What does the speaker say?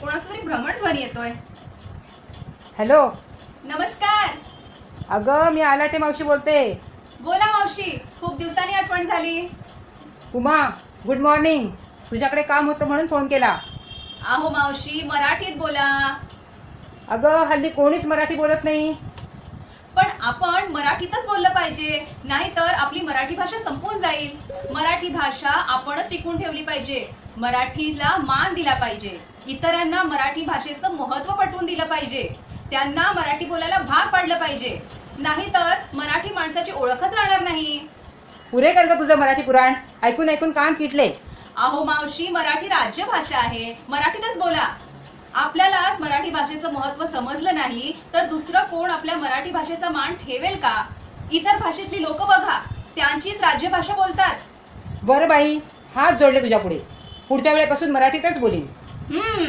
कोणाचा तरी भ्रमणध्वनी येतोय. हॅलो. नमस्कार. अगं मी आलाटे मावशी बोलते. बोला मावशी खूप दिवसांनी आठवण झाली. उमा गुड मॉर्निंग तुझ्याकडे काम होतं म्हणून फोन केला. आहो मावशी मराठीत बोला. अगं हल्ली कोणीच मराठी बोलत नाही. पण आपण मराठीतच बोललं पाहिजे. नाहीतर आपली मराठी भाषा संपून जाईल. मराठी भाषा आपणच टिकवून ठेवली पाहिजे. मराठीला मान दिला पाहिजे. इतरांना मराठी भाषेचं महत्त्व पटवून दिलं पाहिजे. त्यांना मराठी बोलायला भाग पाडलं पाहिजे. नाहीतर मराठी माणसाची ओळखच राहणार नाही. पुरे कर ग तुझं मराठी पुराण. ऐकून ऐकून कान पिटले अहो मावशी मराठी राजभाषा आहे. मराठीतच बोला. आपल्यालाच मराठी भाषेचं महत्त्व समजलं नाही तर दुसरं कोण आपल्या मराठी भाषेचा मान ठेवेल का? इतर भाषेतली लोक बघा त्यांचीच राज्यभाषा बोलतात. बरं बाई हात जोडले तुझ्या पुढे पुढच्या वेळेपासून मराठीतच बोलीन. हम्म.